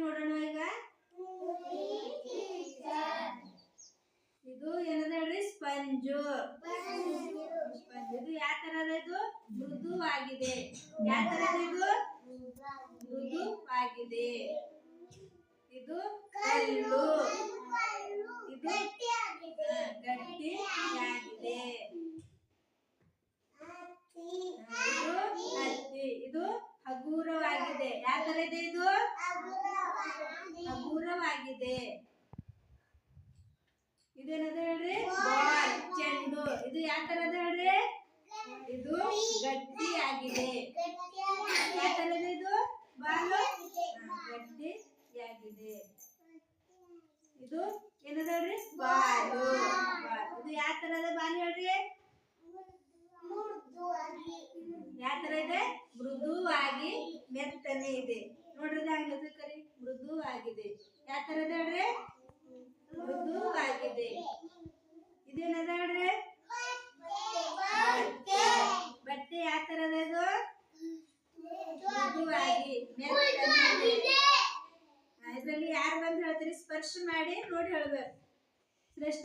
ನೋಡೋಣ ಈಗ. ಇದು ಏನದ ಹೇಳ್ರಿ? ಸ್ಪಂಜು. ಇದು ಯಾವ ತರದ ಇದು? ಮೃದುವಾಗಿದೆ ಯಾವ ತರದ ಇದು? ಮೃದುವಾಗಿದೆ ಇದು ಕಲ್ಲು. ಇದು ಹಾ, ಗಟ್ಟಿಯಾಗಿದೆ ಹಾ, ಇದು ಹತ್ತಿ ಇದು ಯಾವ ತರ ಇದೆ? ಹಗುರವಾಗಿದೆ. ಇದೇನದ ಹೇಳ್ರಿ? ಬಾಲ್. ಚೆಂಡು. ಇದು ಯಾವ ತರದ ಹೇಳ್ರಿ? ಇದು ಗಟ್ಟಿಯಾಗಿದೆ. ಯಾವ ತರದ ಇದು? ಬಾಲು? ಗಟ್ಟಿಯಾಗಿದೆ. ಇದು ಏನದ ಹೇಳ್ರಿ? ಬಾಲ್. ಇದು ಯಾವ ತರದ ಬಾಲ್ ಹೇಳ್ರಿ ಯಾವ ತರ ಇದೆ ಮೃದುವಾಗಿ ಮೆತ್ತನೆ ಇದೆ. ನೋಡ್ರಿ ಆಗಿದೆ ಕರಿ? ಮೃದುವಾಗಿದೆ ಯಾವ ತರದ ಹೇಳ್ರಿ? ಮೃದುವಾಗಿದೆ ಇದೇನದ ಹೇಳ್ರಿ? ಬಟ್ಟೆ. ಯಾವ ತರದ ಇದು? ಮೃದುವಾಗಿ ಇದರಲ್ಲಿ ಯಾರು ಬಂದು ಹೇಳ್ತೀರಿ? ಸ್ಪರ್ಶ ಮಾಡಿ ನೋಡಿ ಹೇಳ್ಬೇಕು. ಶ್ರೇಷ್ಠ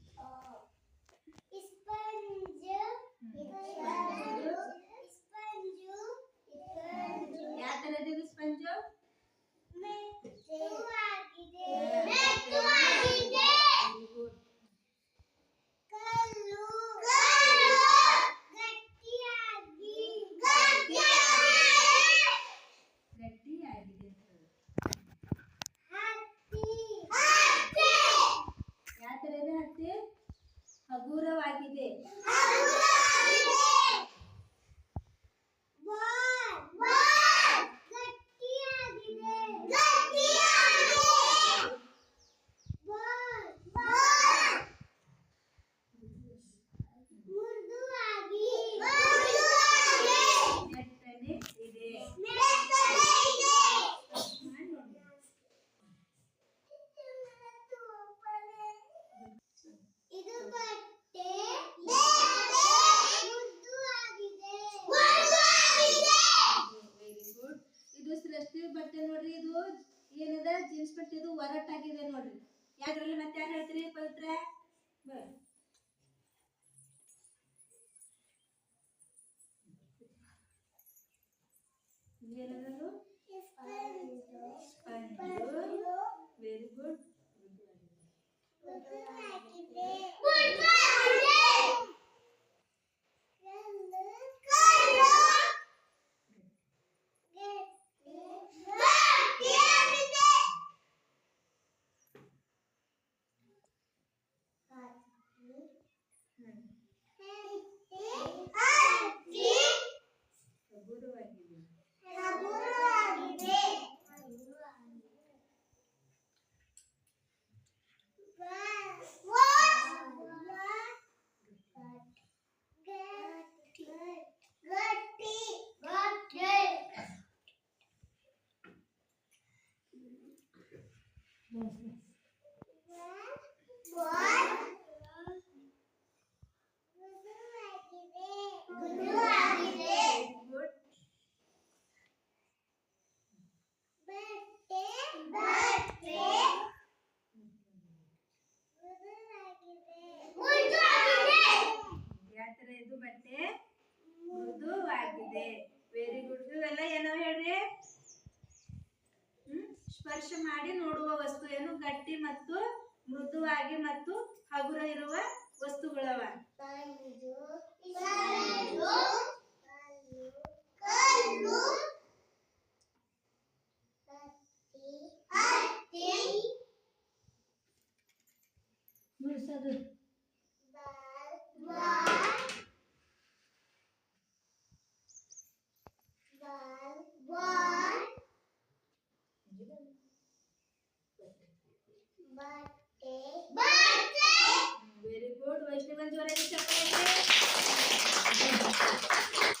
ಯಾವ ತರದ ಇದು ಸ್ಪಂಜು Very good. ಗಟ್ಟಿಯಾಗಿದೆ ಯಾವ ತರ ಇದೆ ಹತ್ತಿ ಹಗುರವಾಗಿದೆ ಮೆತ್ತನೆ ಇದೆ ಮಾಡಿ ನೋಡಿ. ಇದು ಬಟ್ಟೆ ವೆರಿ ಗುಡ್ ಇದು ಸೃಷ್ಟಿ ಬಟ್ಟೆ ನೋಡ್ರಿ ಇದು ಏನದ? ಜೀನ್ಸ್ ಬಟ್ಟೆ ಇದು ಒರಟಾಗಿದೆ ನೋಡ್ರಿ. ಯಾವ್ದ್ರಲ್ಲಿ ಮತ್ತೆ ಯಾರು ಹೇಳ್ತೀರಿ ಪವಿತ್ರ. ಏನದು ವೆರಿ ಗುಡ್ ಹಗುರವಾಗಿದೆ ವೆರಿ ಗುಡ್ ಯಾವ ತರ ಇದು ಬಟ್ಟೆ ಮೃದುವಾಗಿದೆ. ವೆರಿ ಗುಡ್ ಇವೆಲ್ಲ ಏನೋ ಹೇಳ್ರಿ? ಸ್ಪರ್ಶ ಮಾಡಿ ನೋಡುವ ವಸ್ತು ಏನು ಗಟ್ಟಿ ಮತ್ತು ಮೃದುವಾಗಿ ಮತ್ತು ಹಗುರ ಇರುವ ವಸ್ತುಗಳವ. ನುಡ್ಸೋದು Bye.